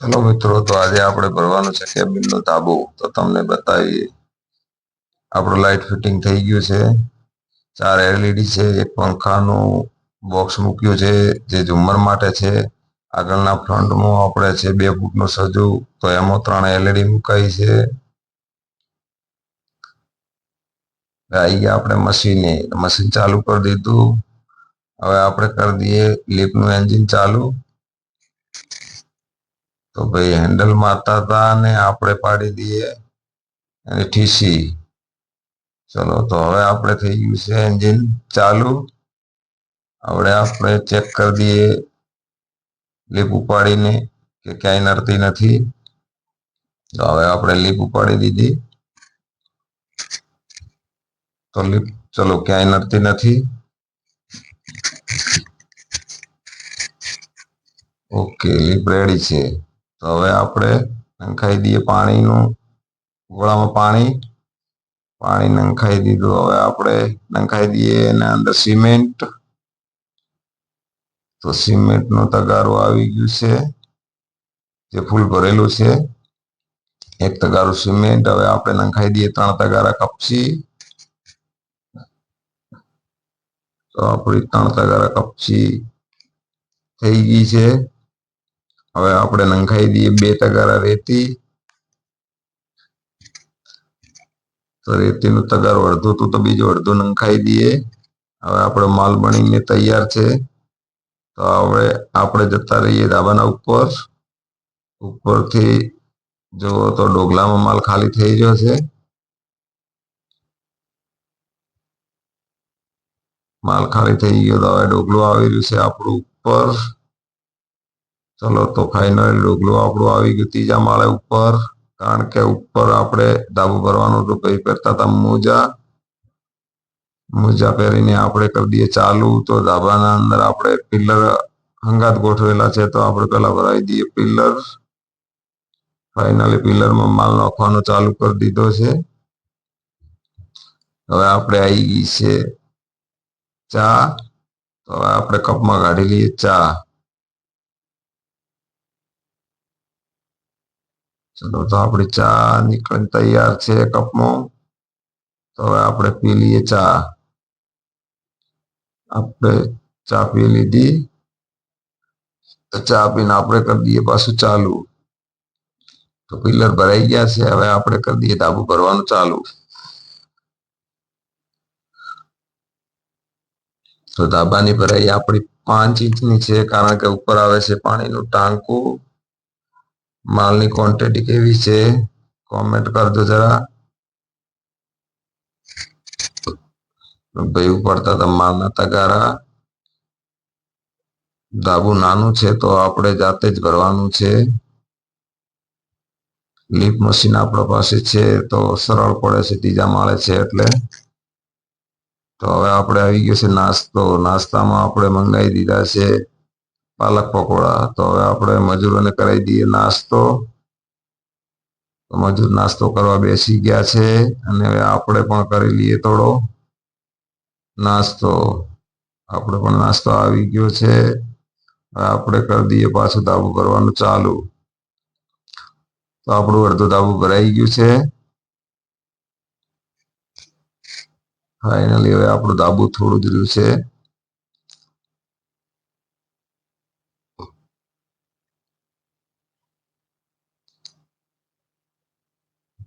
ચલો મિત્રો, તો આજે આપણે ભરવાનું છે કેબિનનો તાબો. તો તમને બતાવીએ. આપણું લાઇટ ફિટિંગ થઈ ગયું છે. ચાર એલઈડી છે, એક પંખાનું બોક્સ મૂક્યું છે, જે ઝુમ્મર માટે છે. આગળના ફ્રન્ટમાં આપણે છે બે ફૂટનું સજુ, તો એમાં ત્રણ એલઈડી મુકાઈ છે. આવી ગયા આપણે મશીને. મશીન ચાલુ કરી દીધું. હવે આપણે કરી દઈએ, લિફ્ટનું એન્જિન ચાલુ. તો ભાઈ હેન્ડલ મારતા હતા ને આપણે પાડી દઈએ. અને ઠીસી ચલો, તો હવે આપણે થઈ ગયું છે એન્જિન ચાલુ. હવે આપણે ચેક કરી દઈએ લીપ ઉપાડીને કે ક્યાંય નડતી નથી. તો હવે આપણે લીપ ઉપાડી દીધી. તો લીપ, ચલો, ક્યાંય નડતી નથી. ઓકે, લીપ રેડી છે. તો હવે આપણે નંખાઈ દઈએ પાણીનું. ગોળામાં પાણી. પાણી નંખાઈ દીધું. હવે આપણે નંખાઈ દઈએ એના અંદર સિમેન્ટ. તો સિમેન્ટનો તગારો આવી ગયું છે. જે ફૂલ ભરેલું છે. એક તગારું સિમેન્ટ. હવે આપણે નંખાઈ દઈએ ત્રણ તગારા કપચી. તો આપણી ત્રણ તગારા કપચી થઈ ગઈ છે. હવે આપણે નંખાઈ દઈએ બે તગારા રેતી. તો રેતીનું તગાર અડધું હતું તો બીજું અડધું નંખાઈ દઈએ. હવે આપણે માલ બનીને તૈયાર છે. તો હવે આપણે જતા રહીએ ધાબાના ઉપર. ઉપરથી જો તો ડોગલામાં માલ ખાલી થઈ ગયો છે. માલ ખાલી થઈ ગયો તો હવે ડોગલું આવી રહ્યું છે આપણું ઉપર. ચલો તો ફાઇનલ ડોગલું આપણું આવી ગયું ત્રીજા માળે ઉપર. કારણ કે ઉપર આપણે ધાબુ ભરવાનું હતું ભાઈ પહેરતા હતા મોજા. મોજા પહેરીને આપણે કરી દઈએ ચાલુ. તો ધાબાના અંદર આપણે પિલ્લર હંગાત ગોઠવેલા છે તો આપણે પેલા ભરાવી દઈએ પિલ્લર ફાઇનલી પિલ્લરમાં માલ નાખવાનો ચાલુ કરી દીધો છે. હવે આપણે આવી ગઈ છે ચા. તો હવે આપણે કપમાં કાઢી લઈએ ચા. ચલો તો આપણી ચા નીકળીને તૈયાર છે કપમાં. તો હવે આપણે પી લઈએ ચા. આપણે ચા પી લીધી. તો ચા પીને આપણે કરી દઈએ પાછું ચાલુ. તો પિલર ભરાઈ ગયા છે, હવે આપણે કરી દઈએ ધાબુ ભરવાનું ચાલુ. તો ધાબાની ભરાઈ આપણી પાંચ ઇંચની છે, કારણ કે ઉપર આવે છે પાણીનું ટાંકું. માલની ક્વોન્ટિટી કેવી છે? કોમેન્ટ કરજો જરા. ભાઈ ઉપડતા હતા માલના તગારા. ધાબુ નાનું છે તો આપણે જાતે જ ભરવાનું છે. લીફ મશીન આપણા પાસે છે તો સરળ પડે છે, ત્રીજા માળે છે એટલે. તો હવે આપણે આવી ગયો છે નાસ્તો. નાસ્તામાં આપણે મંગાવી દીધા છે પાલક પકોડા. તો હવે આપણે મજૂરોને કરાવી દઈએ નાસ્તો. મજૂર નાસ્તો કરવા બેસી ગયા છે અને હવે આપણે પણ કરી લઈએ થોડો નાસ્તો. આપણે પણ નાસ્તો આવી ગયો છે. આપણે કરી દઈએ પાછું ધાબુ કરવાનું ચાલુ. તો આપણું અડધું ધાબુ ભરાઈ ગયું છે. ફાઇનલી હવે આપણું ધાબુ થોડું જ રહ્યું છે.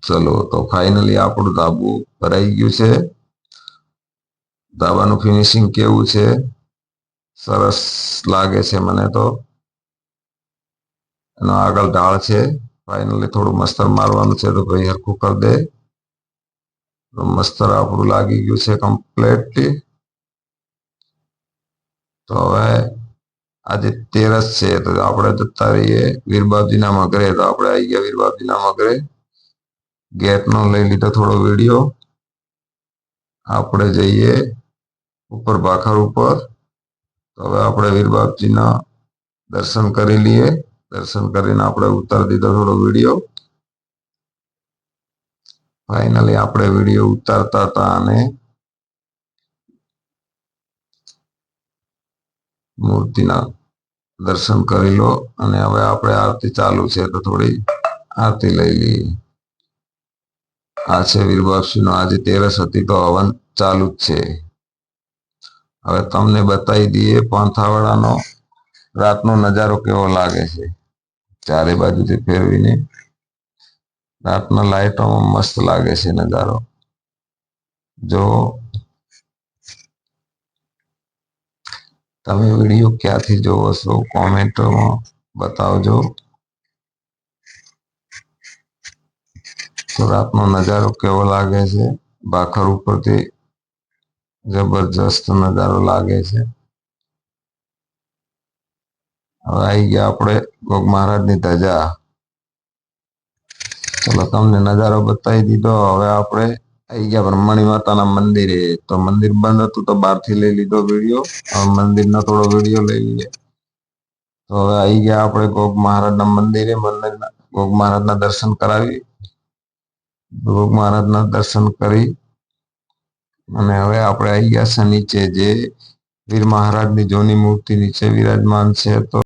ચલો, તો ફાઇનલી આપણું ધાબુ ભરાઈ ગયું છે. ધાબાનું ફિનિશિંગ કેવું છે? સરસ લાગે છે મને તો. એનો આગળ ઢાળ છે. ફાઇનલી થોડું મસ્તર મારવાનું છે તો ભાઈ હરખું કરી દે. મસ્તર આપણું લાગી ગયું છે કમ્પ્લેટલી તો હવે આજે તેરસ છે, તો આપણે જતા રહીએ. વીરબાબજીના મગરે, તો આપણે આવી ગયા વીરબાબજીના મગરે. ગેટનો લઈ લીધો થોડો વીડિયો. આપણે જઈએ ઉપર ભાખર ઉપર. તો હવે આપણે વીરબાપજીના દર્શન કરી લઈએ. દર્શન કરીને આપણે ઉતારી દીધો થોડો વીડિયો. ફાઇનલી આપણે વીડિયો ઉતારતા હતા અને મૂર્તિના દર્શન કરી લો. અને હવે આપણે આરતી ચાલુ છે તો થોડી આરતી લઈ લઈએ. આ છે વીરબાપસીનો આજે તેરસ હતી તો હવન ચાલુ જ છે. હવે તમને બતાવી દઈએ પાંથાવાડાનો. રાતનો નજારો કેવો લાગે છે? ચારે બાજુથી ફેરવીને. રાતના લાઇટોમાં મસ્ત લાગે છે નજારો. જો તમે વીડિયો ક્યાંથી જોવો છો કોમેન્ટમાં બતાવજો. તો નજારો કેવો લાગે છે? ભાખર ઉપરથી જબરજસ્ત નજારો લાગે છે. હવે આવી ગયા આપણે ગોગ મહારાજની ધજા. ચલો તમને નજારો બતાવી દીધો. હવે આપણે આવી ગયા બ્રહ્મણી માતાના મંદિરે. તો મંદિર બંધ હતું તો બહારથી લઈ લીધો વીડિયો. હવે મંદિરનો થોડો વીડિયો લઈ લઈએ. તો હવે આવી ગયા આપણે ગોગ મહારાજના મંદિરે મંદિરના ગોગ મહારાજના દર્શન કરાવી. ગોગ મહારાજના દર્શન કરી અને હવે આપણે આવી ગયા છે નીચે જે વીર મહારાજની જૂની મૂર્તિ નીચે વિરાજમાન છે, તો